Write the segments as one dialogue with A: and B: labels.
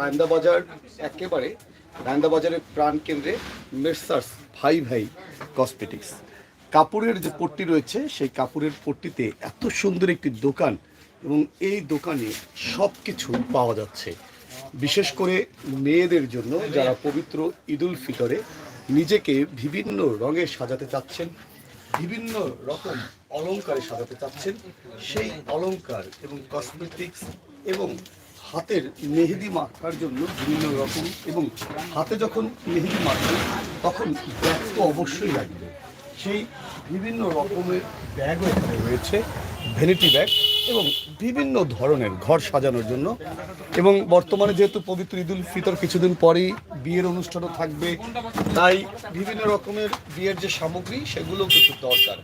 A: রায়ন্দা বাজার একেবারে, রায়ন্দা বাজারের প্রাণ কেন্দ্রে মেসার্স ভাই ভাই কসমেটিক্স কাপড়ের যে পট্টি রয়েছে, সেই কাপড়ের পট্টিতে এত সুন্দর একটি দোকান এবং এই দোকানে সব কিছু পাওয়া যাচ্ছে। বিশেষ করে মেয়েদের জন্য যারা পবিত্র ঈদুল ফিতরে নিজেকে বিভিন্ন রঙে সাজাতে চাচ্ছেন, বিভিন্ন রকম অলংকারে সাজাতে চাচ্ছেন, সেই অলংকার এবং কসমেটিক্স এবং হাতের মেহেদি মাখার জন্য বিভিন্ন রকম এবং হাতে যখন মেহেদি মাখবে তখন ব্যাগ তো অবশ্যই লাগবে। সেই বিভিন্ন রকমের ব্যাগও এখানে রয়েছে, ভ্যানিটি ব্যাগ এবং বিভিন্ন ধরনের ঘর সাজানোর জন্য। এবং বর্তমানে যেহেতু পবিত্র ঈদুল ফিতর কিছুদিন পরেই বিয়ের অনুষ্ঠানও থাকবে, তাই বিভিন্ন রকমের বিয়ের যে সামগ্রী, সেগুলো কিন্তু দরকার।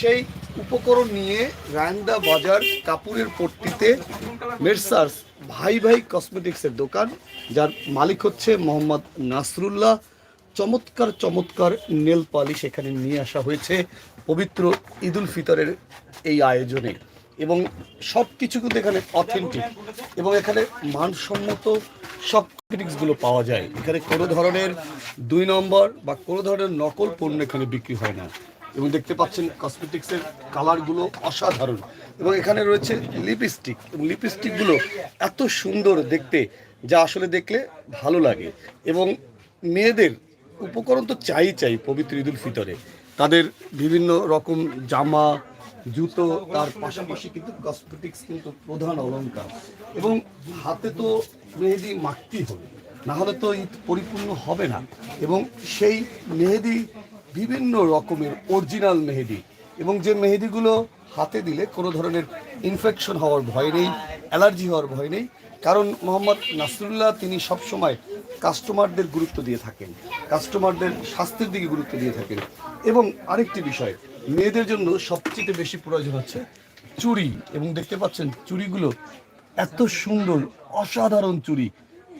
A: সেই উপকরণ নিয়ে রায়ন্দা বাজার কাপুরের পট্টিতে মেরসার্স ভাই ভাই কসমেটিক্সের দোকান, যার মালিক হচ্ছে মোহাম্মদ নাসরুল্লাহ। চমৎকার চমৎকার নেল পালিশ এখানে নিয়ে আসা হয়েছে পবিত্র ঈদুল ফিতরের এই আয়োজনে। এবং সব কিছু কিন্তু এখানে অথেন্টিক এবং এখানে মানসম্মত সব কসমেটিক্সগুলো পাওয়া যায়। এখানে কোনো ধরনের দুই নম্বর বা কোনো ধরনের নকল পণ্য এখানে বিক্রি হয় না। এবং দেখতে পাচ্ছেন কসমেটিক্সের কালারগুলো অসাধারণ। এবং এখানে রয়েছে লিপস্টিক এবং লিপস্টিকগুলো এত সুন্দর দেখতে, যা আসলে দেখলে ভালো লাগে। এবং মেয়েদের উপকরণ তো চাই চাই পবিত্র ঈদুল ফিতরে। তাদের বিভিন্ন রকম জামা, জুতো, তার পাশাপাশি কিন্তু কসমেটিক্স কিন্তু প্রধান অলঙ্কার এবং হাতে তো মেহেদি মাখতেই হবে না হলে তো ঈদ পরিপূর্ণ হবে না। এবং সেই মেহেদি বিভিন্ন রকমের অরিজিনাল মেহেদি। এবং যে মেহেদিগুলো হাতে দিলে কোনো ধরনের ইনফেকশন হওয়ার ভয় নেই অ্যালার্জি হওয়ার ভয় নেই। কারণ মোহাম্মদ নাসরুল্লাহ তিনি সবসময় কাস্টমারদের গুরুত্ব দিয়ে থাকেন কাস্টমারদের স্বাস্থ্যের দিকে গুরুত্ব দিয়ে থাকেন। এবং আরেকটি বিষয়, মেয়েদের জন্য সবচেয়ে বেশি প্রয়োজন হচ্ছে চুড়ি। এবং দেখতে পাচ্ছেন চুড়িগুলো এত সুন্দর, অসাধারণ চুড়ি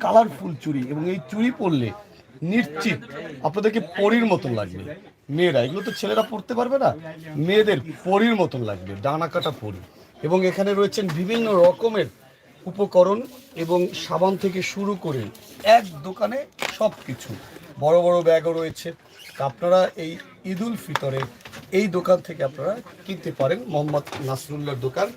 A: কালারফুল চুড়ি। এবং এই চুড়ি পরলে নিশ্চিত। আপনাদেরকে পরীর মতন লাগবে। মেয়েরা, এগুলো তো ছেলেরা পরতে পারবে না। মেয়েদের পরীর মতন লাগবে, ডানা কাটা পরি। এবং এখানে রয়েছেন বিভিন্ন রকমের উপকরণ এবং সাবান থেকে শুরু করে এক দোকানে সব কিছু বড় বড় ব্যাগও রয়েছে। আপনারা এই ঈদুল ফিতরে এই দোকান থেকে আপনারা কিনতে পারেন মোহাম্মদ নাসরুল্লাহর দোকান,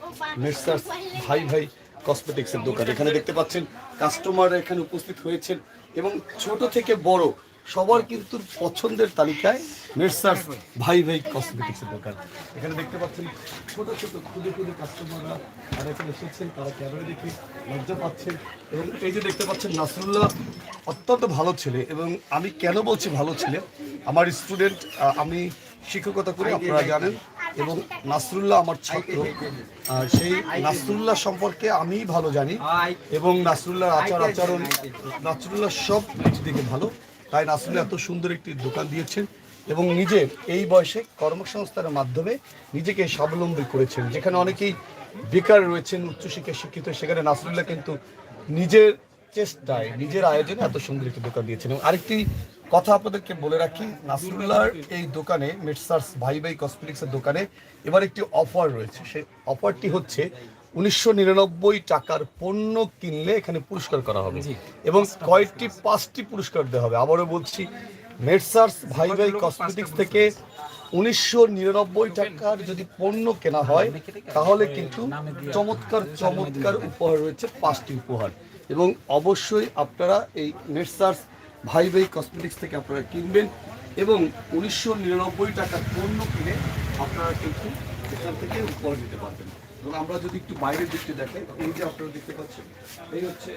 A: মেসার্স ভাই ভাই কসমেটিক্সের দোকান। এখানে দেখতে পাচ্ছেন কাস্টমার এখানে উপস্থিত হয়েছেন এবং ছোট থেকে বড় সবার কিন্তু পছন্দের তালিকায় মেরসার্স ভাই ভাই কসমেটিক্সের দোকান। এখানে দেখতে পাচ্ছেন ছোট ছোট ক্ষুদে ক্ষুদে কাস্টমাররা তারা এখানে এসেছেন তারা ক্যামেরা দেখে লজ্জা পাচ্ছেন। এবং এই যে দেখতে পাচ্ছেন নাসরুল্লাহ অত্যন্ত ভালো ছেলে এবং আমি কেন বলছি ভালো ছেলে? আমার স্টুডেন্ট আমি শিক্ষকতা করি আপনারা জানেন। এবং নাসরুল্লাহ আমার ছাত্র। সেই নাসরুল্লাহ সম্পর্কে আমি ভালো জানি এবং নাসরুল্লাহর আচার আচরণ, নাসরুল্লাহ সব দিকে ভালো। তাই নাসরুল্লাহ এত সুন্দর একটি দোকান দিয়েছেন এবং নিজের এই বয়সে কর্মসংস্থানের মাধ্যমে নিজেকে স্বাবলম্বী করেছেন। যেখানে অনেকেই বেকার রয়েছেন, উচ্চশিক্ষায় শিক্ষিত, সেখানে নাসরুল্লাহ কিন্তু নিজের চেষ্টায়, নিজের আয়োজনে এত সুন্দর একটি দোকান দিয়েছেন। এবং আরেকটি কথা আপনাদেরকে বলে রাখি নাসরুল্লাহর এই দোকানে মেটসার্স ভাই ভাই কসমেটিক্সের দোকানে এবার একটি অফার রয়েছে। সেই অফারটি হচ্ছে উনিশশো নিরানব্বই টাকার পণ্য কিনলে এখানে পুরস্কার করা হবে এবং কয়েকটি পাঁচটি পুরস্কার দেওয়া হবে। আবারও বলছি মেটসার্স ভাই ভাই কসমেটিক্স থেকে উনিশশো নিরানব্বই টাকার যদি পণ্য কেনা হয় তাহলে কিন্তু চমৎকার চমৎকার উপহার রয়েছে পাঁচটি উপহার। এবং অবশ্যই আপনারা এই মেটসার্স ভাই ভাই কসমেটিক্স থেকে আপনারা কিনবেন এবং উনিশশো নিরানব্বই টাকার পণ্য কিনে আপনারা কিন্তু এখান থেকে উপহার দিতে পারবেন। এবং আমরা যদি একটু বাইরের দিকটি দেখাই এই যে আপনারা দেখতে পাচ্ছেন, এই হচ্ছে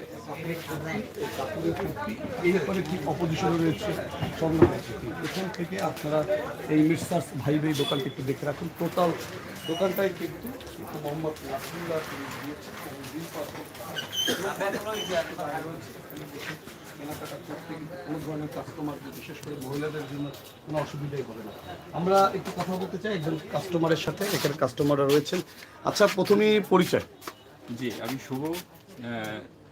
A: ব্যাপারে কি অপোজিশনে রয়েছে চন্দ্রমা। এখান থেকে আপনারা এই মির্সার্স ভাই ভাই দোকানটি একটু দেখে রাখুন। টোটাল দোকানটাই কিন্তু মোহাম্মদ তিনি কেনাকাটা করতে কোনো ধরনের কাস্টমারদের বিশেষ করে মহিলাদের জন্য কোনো অসুবিধাই হবে না। আমরা একটু কথা বলতে চাই একজন কাস্টমারের সাথে। এখানে কাস্টমাররা রয়েছেন। আচ্ছা প্রথমেই পরিচয়।
B: জি আমি শুভ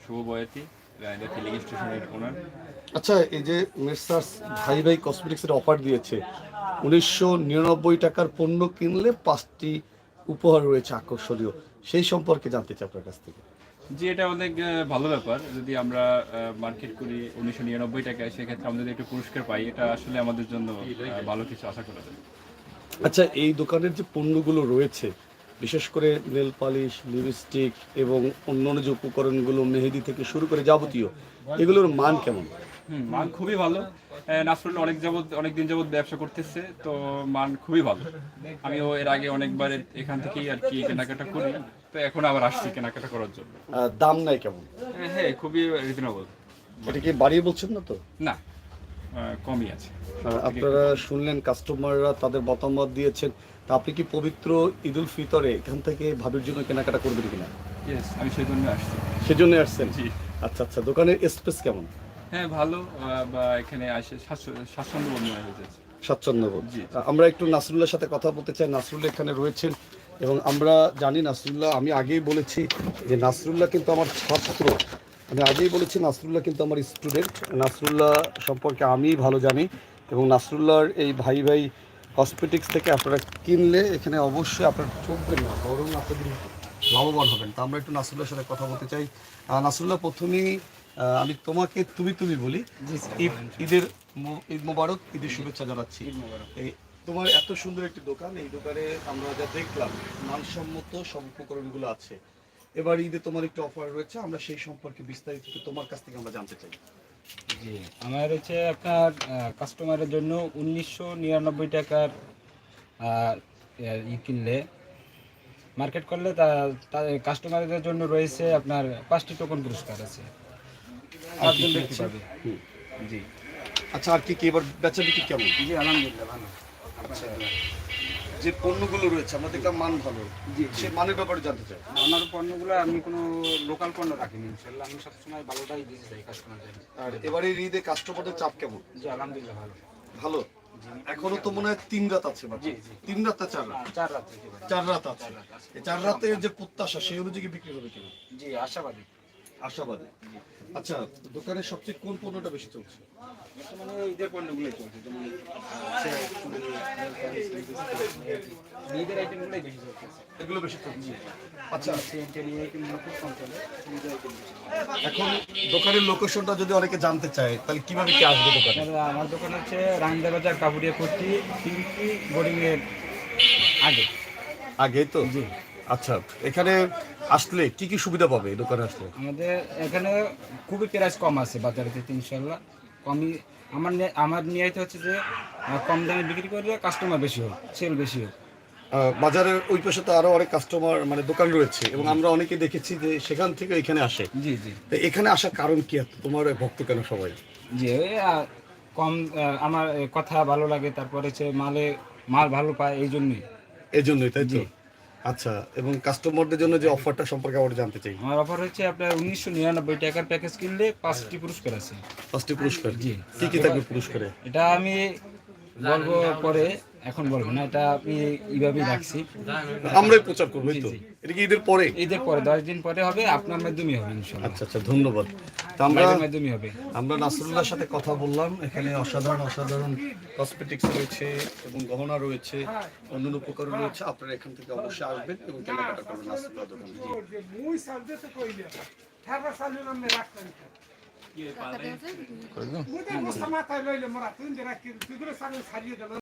B: শুভ বয়াতি রায়দা ফিলিং স্টেশনের ওনার
A: আচ্ছা এই যে মেসার্স ভাই ভাই কসমেটিক্সের অফার দিয়েছে উনিশশো নিরানব্বই টাকার পণ্য কিনলে পাঁচটি উপহার রয়েছে আকর্ষণীয়। সেই সম্পর্কে জানতে চাই আপনার কাছ থেকে।
B: জি এটা অনেক ভালো ব্যাপার। যদি আমরা মার্কেট করি উনিশশো নিরানব্বই টাকায় সেক্ষেত্রে আমরা যদি একটু পুরস্কার পাই এটা আসলে আমাদের জন্য ভালো কিছু আশা করা যায়।
A: আচ্ছা এই দোকানের যে পণ্যগুলো রয়েছে বিশেষ করে নেল পালিশ লিপস্টিক এবং অন্যান্য যে উপকরণগুলো মেহেদি থেকে শুরু করে যাবতীয় এগুলোর মান কেমন?
B: মান খুবই ভালো। নাসরুল অনেক যাবত অনেক দিন যাবত ব্যবসা করতেছে তো মান খুবই ভালো। আমিও এর আগে অনেকবার এখান থেকেই আর কি কেনাকাটা করি। তো এখন আবার আসছি কেনাকাটা করার জন্য।
A: দাম নাই কেমন?
B: হ্যাঁ, হ্যাঁ খুবই রিজনেবল
A: এটা কি বাড়িয়ে বলছেন না তো?
B: না কমই আছে।
A: আপনারা শুনলেন কাস্টমাররা তাদের মতামত দিয়েছেন। তা আপনি কি পবিত্র ঈদুল ফিতরে এখান থেকে ভাবির জন্য কেনাকাটা করবেন কিনা?
B: আমি সেই জন্য আসছি।
A: সেজন্য আসছেন?
B: জি।
A: আচ্ছা আচ্ছা দোকানের স্পেস কেমন?
B: হ্যাঁ ভালো। বা এখানে আসে স্বাচ্ছন্দ্য মনে হয়েছে
A: স্বাচ্ছন্দ্যবোধ
B: জি।
A: আমরা একটু নাসরুল্লাহর সাথে কথা বলতে চাই। নাসরুল্লাহ এখানে রয়েছেন। এবং আমরা জানি নাসরুল্লাহ আমি আগেই বলেছি যে নাসরুল্লাহ কিন্তু আমার ছাত্র। আমি আগেই বলেছি নাসরুল্লাহ কিন্তু আমার স্টুডেন্ট নাসরুল্লাহ সম্পর্কে আমি ভালো জানি এবং নাসরুল্লাহর এই ভাই ভাই কসমেটিক্স থেকে আপনারা কিনলে এখানে অবশ্যই আপনার চলবেন না বরং আপনাদের লাভবান হবেন। তা আমরা একটু নাসরুল্লাহর সাথে কথা বলতে চাই। নাসরুল্লাহ প্রথমেই আমি তোমাকে তুমি তুমি বলি ঈদ- ঈদের ঈদ মোবারক ঈদের শুভেচ্ছা জানাচ্ছি। তোমার এত সুন্দর একটি দোকান এই দোকানে আমরা যা দেখলাম মানসম্মত সব উপকরণগুলো আছে। এবার ঈদে তোমার একটু অফার রয়েছে আমরা সেই সম্পর্কে বিস্তারিত তোমার কাছ থেকে আমরা জানতে চাই।
C: জি আমার হচ্ছে আপনার কাস্টমারের জন্য উনিশশো নিরানব্বই টাকার ই কিনলে মার্কেট করলে তা কাস্টমারদের জন্য রয়েছে আপনার পাঁচটি টোকন পুরস্কার আছে। জি।
A: আচ্ছা আর কি কি এবার বেচা বিক্রি কেমন?
C: জি আলহামদুলিল্লাহ ভালো।
A: যে পণ্যগুলো রয়েছে আমরা দেখলাম মান ভালো। সে মানের ব্যাপারে জানতে চাই।
C: আমার পণ্যগুলো আমি কোনো লোকাল পণ্য রাখিনি ইনশাল্লাহ। আমি সবসময় ভালোটাই দিতে চাই কাস্টমারদের
A: আর এবারে ঈদে কাস্টমারদের চাপ কেমন?
C: জি আলহামদুলিল্লাহ ভালো।
A: ভালো? এখনও তো মনে হয় তিন রাত আছে। তিন রাত না চার রাত?
C: চার ভাই।
A: চার রাত আছে। চার রাতের যে প্রত্যাশা সেই অনুযায়ী বিক্রি হবে কিনা?
C: জি আশাবাদী।
A: আশাবাদী। আচ্ছা দোকানের সবচেয়ে কোন পণ্যটা বেশি চলছে?
C: বর্তমানে ঈদের পণ্যগুলোই চলছে যেমন ঈদের আইটেমগুলোই বেশি চলতেছে
A: এগুলো বেশি চলছে। আচ্ছা। এখন দোকানের লোকেশনটা যদি অনেকে জানতে চায় তাহলে কীভাবে কি আসবে দোকানে?
C: আমার দোকান হচ্ছে রান্দা বাজার কাপুরিয়া পট্টি পিঙ্কি বোর্ডিং এর আগে।
A: আগে তো?
C: জি।
A: আচ্ছা এখানে আসলে কি কি সুবিধা পাবে এই দোকানে আসলে?
C: আমাদের এখানে খুবই প্রাইস কম আছে বাজারে থেকে ইনশাল্লাহ কমই আমার আমার নিয়ত হচ্ছে যে কম দামে বিক্রি করলে কাস্টমার বেশি হোক সেল বেশি হোক।
A: বাজারের ওই পাশে তো আরও অনেক কাস্টমার মানে দোকান রয়েছে এবং আমরা অনেকে দেখেছি যে সেখান থেকে এখানে আসে।
C: জি জি।
A: তো এখানে আসার কারণ কি? তোমার ভক্ত কেন সবাই?
C: জি কম আমার কথা ভালো লাগে তারপরে হচ্ছে মালে মাল ভালো পায় এই জন্যই।
A: এই জন্যই তাই তো। আচ্ছা এবং কাস্টমারদের জন্য যে অফারটা সম্পর্কে আমরা জানতে চাই।
C: আমার অফার হচ্ছে আপনার উনিশশো নিরানব্বই টাকার প্যাকেজ কিনলে পাঁচটি পুরস্কার আছে।
A: পাঁচটি পুরস্কার।
C: জি।
A: কি কি থাকবে পুরস্কারে?
C: এটা আমি বলব পরে। এখন বলব না এটা আমি এইভাবেই রাখছি।
A: আমরাই প্রচার করব তো। এটা কি ঈদের পরে?
C: ঈদের পরে দশ দিন পরে হবে আপনার মাধ্যমে হবে
A: আচ্ছা আচ্ছা ধন্যবাদ। তা আমরা
C: বাইরের মাধ্যমে হবে।
A: আমরা নাসরুল্লাহর সাথে কথা বললাম এখানে অসাধারণ অসাধারণ কসমেটিক্স রয়েছে এবং গহনা রয়েছে অন্যান্য উপকরণ রয়েছে আপনারা এখান থেকে অবশ্যই আসবেন এবং কেনাকাটা করবেন নাসরুল্লাহ দোকানে।
D: মাথায় লইলে মোরা তুই রাখি তুই দিল